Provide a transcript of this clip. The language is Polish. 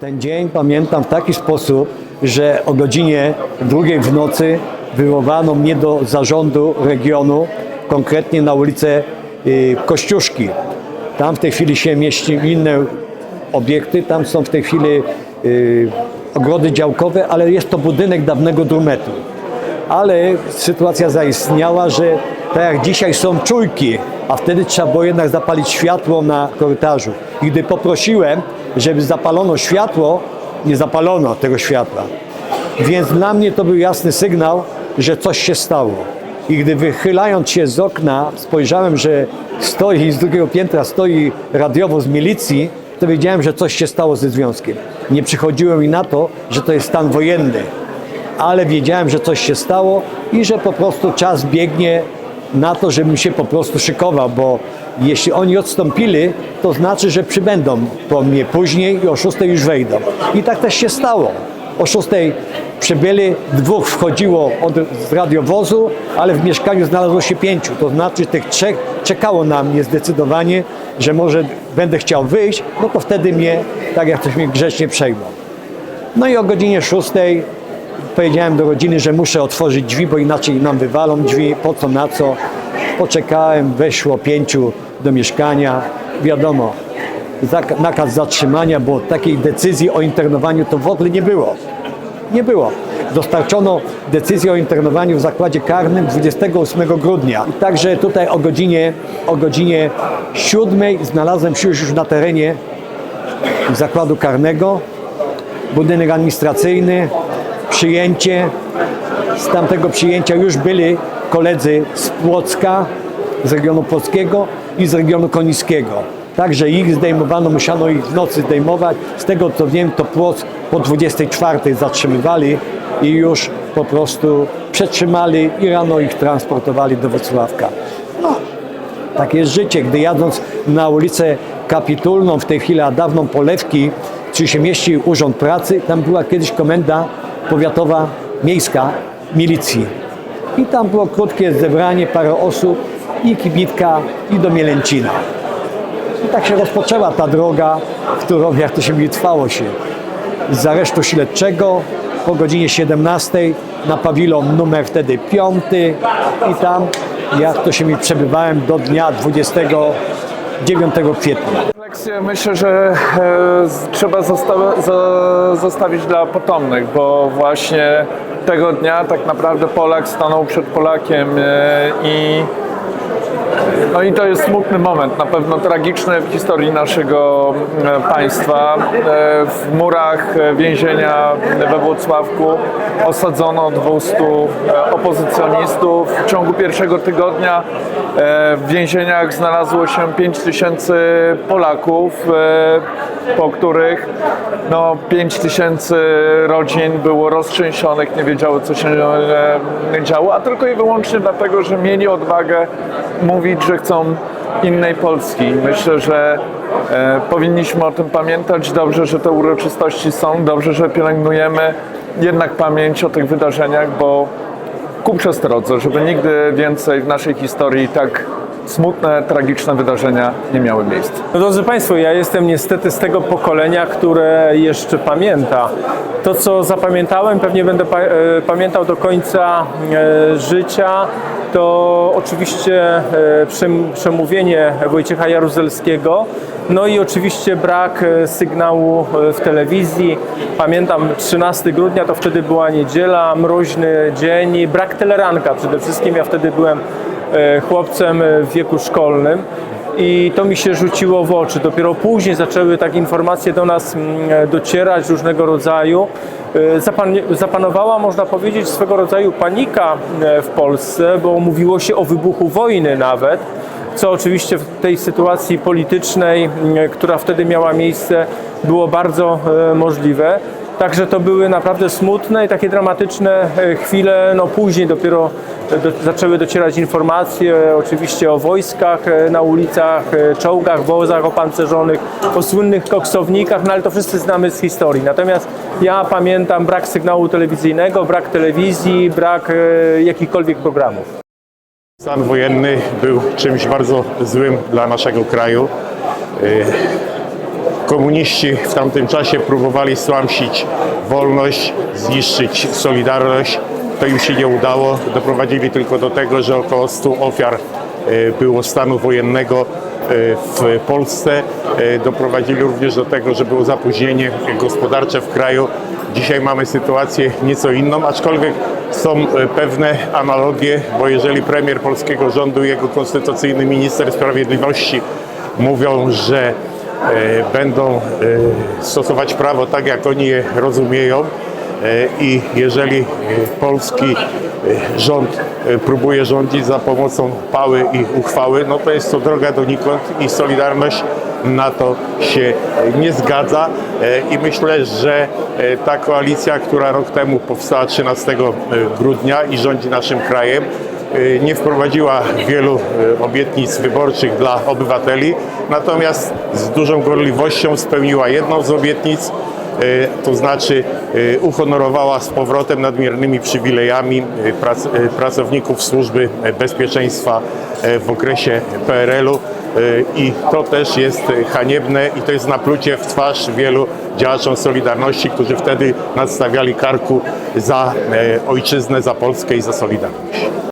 Ten dzień pamiętam w taki sposób, że o godzinie drugiej w nocy wywołano mnie do zarządu regionu, konkretnie na ulicę y, Kościuszki. Tam w tej chwili się mieści inne obiekty, tam są w tej chwili y, ogrody działkowe, ale jest to budynek dawnego drumetu. Ale sytuacja zaistniała, że tak jak dzisiaj są czujki, a wtedy trzeba było jednak zapalić światło na korytarzu. I gdy poprosiłem, żeby zapalono światło, nie zapalono tego światła. Więc dla mnie to był jasny sygnał, że coś się stało. I gdy wychylając się z okna spojrzałem, że stoi z drugiego piętra stoi radiowo z milicji, to wiedziałem, że coś się stało ze związkiem. Nie przychodziło mi na to, że to jest stan wojenny, ale wiedziałem, że coś się stało i że po prostu czas biegnie na to, żebym się po prostu szykował, bo jeśli oni odstąpili, to znaczy, że przybędą po mnie później i o 6 już wejdą. I tak też się stało. O 6 przybyli, dwóch wchodziło od, z radiowozu, ale w mieszkaniu znalazło się pięciu. To znaczy tych trzech czekało na mnie zdecydowanie, że może będę chciał wyjść, no to wtedy mnie, tak jak ktoś mnie grzecznie przejmą. No i o godzinie 6 powiedziałem do rodziny, że muszę otworzyć drzwi, bo inaczej nam wywalą drzwi, po co, na co. Poczekałem, weszło pięciu do mieszkania. Wiadomo, nakaz zatrzymania, bo takiej decyzji o internowaniu to w ogóle nie było. Nie było. Dostarczono decyzję o internowaniu w zakładzie karnym 28 grudnia. Także tutaj o godzinie, o godzinie 7 znalazłem się już na terenie zakładu karnego budynek administracyjny, przyjęcie. Z tamtego przyjęcia już byli koledzy z Płocka, z regionu płockiego i z regionu koniskiego. Także ich zdejmowano, musiano ich w nocy zdejmować. Z tego co wiem, to Płock po 24 zatrzymywali i już po prostu przetrzymali i rano ich transportowali do Wrocławka. No, takie jest życie. Gdy jadąc na ulicę Kapitulną, w tej chwili a dawną Polewki, gdzie się mieści Urząd Pracy, tam była kiedyś komenda powiatowa miejska milicji. I tam było krótkie zebranie, parę osób i kibitka i do Mielęcina. I tak się rozpoczęła ta droga, którą, jak to się mówi, trwało się. Z aresztu śledczego po godzinie 17 na pawilon numer wtedy 5 i tam, jak to się mi przebywałem do dnia 29 kwietnia. Myślę, że e, trzeba zostawić dla potomnych, bo właśnie tego dnia tak naprawdę Polak stanął przed Polakiem e, i no i to jest smutny moment, na pewno tragiczny w historii naszego e, państwa. W murach więzienia we Włocławku osadzono 200 e, opozycjonistów. W ciągu pierwszego tygodnia w więzieniach znalazło się 5 tysięcy Polaków, e, po których no, 5 tysięcy rodzin było roztrzęsionych, nie wiedziały co się e, działo, a tylko i wyłącznie dlatego, że mieli odwagę mówić, że chcą innej Polski. Myślę, że e, powinniśmy o tym pamiętać. Dobrze, że te uroczystości są, dobrze, że pielęgnujemy jednak pamięć o tych wydarzeniach, bo ku przestrodze, żeby nigdy więcej w naszej historii tak smutne, tragiczne wydarzenia nie miały miejsca. No drodzy Państwo, ja jestem niestety z tego pokolenia, które jeszcze pamięta. To, co zapamiętałem, pewnie będę pa- e, pamiętał do końca e, życia, to oczywiście e, przem- przemówienie Wojciecha Jaruzelskiego, no i oczywiście brak sygnału w telewizji. Pamiętam 13 grudnia, to wtedy była niedziela, mroźny dzień, brak teleranka przede wszystkim. Ja wtedy byłem chłopcem e, w wieku szkolnym i to mi się rzuciło w oczy. Dopiero później zaczęły takie informacje do nas mm, docierać różnego rodzaju. E, Zapan zapanowała, można powiedzieć, swego rodzaju panika e, w Polsce, bo mówiło się o wybuchu wojny nawet, co oczywiście w tej sytuacji politycznej, mm, która wtedy miała miejsce, było bardzo e, możliwe. Także to były naprawdę smutne i takie dramatyczne e, chwile. No później dopiero e, do, zaczęły docierać informacje oczywiście o wojskach e, na ulicach, czołgach, wozach opancerzonych, o słynnych koksownikach, no ale to wszyscy znamy z historii. Natomiast ja pamiętam brak sygnału telewizyjnego, brak telewizji, brak jakichkolwiek programów. Stan wojenny był czymś bardzo złym dla naszego kraju. Y, komuniści w tamtym czasie próbowali stłamsić wolność, zniszczyć Solidarność. To im się nie udało. Doprowadzili tylko do tego, że około 100 ofiar e, było stanu wojennego e, w Polsce. E, Doprowadzili również do tego, że było zapóźnienie gospodarcze w kraju. Dzisiaj mamy sytuację nieco inną, aczkolwiek są pewne analogie, bo jeżeli premier polskiego rządu i jego konstytucyjny minister sprawiedliwości mówią, że będą e, stosować prawo tak, jak oni je rozumieją, E, i jeżeli e, polski e, rząd e, próbuje rządzić za pomocą pały i uchwały, no to jest to droga donikąd i Solidarność na to się nie zgadza. E, i myślę, że e, ta koalicja, która rok temu powstała 13 grudnia i rządzi naszym krajem, e, nie wprowadziła wielu e, obietnic wyborczych dla obywateli, natomiast z dużą gorliwością spełniła jedną z obietnic, E, to znaczy uhonorowała z powrotem nadmiernymi przywilejami prac, pracowników służby bezpieczeństwa w okresie PRL-u i to też jest haniebne i to jest naplucie w twarz wielu działaczom Solidarności, którzy wtedy nadstawiali karku za ojczyznę, za Polskę i za Solidarność.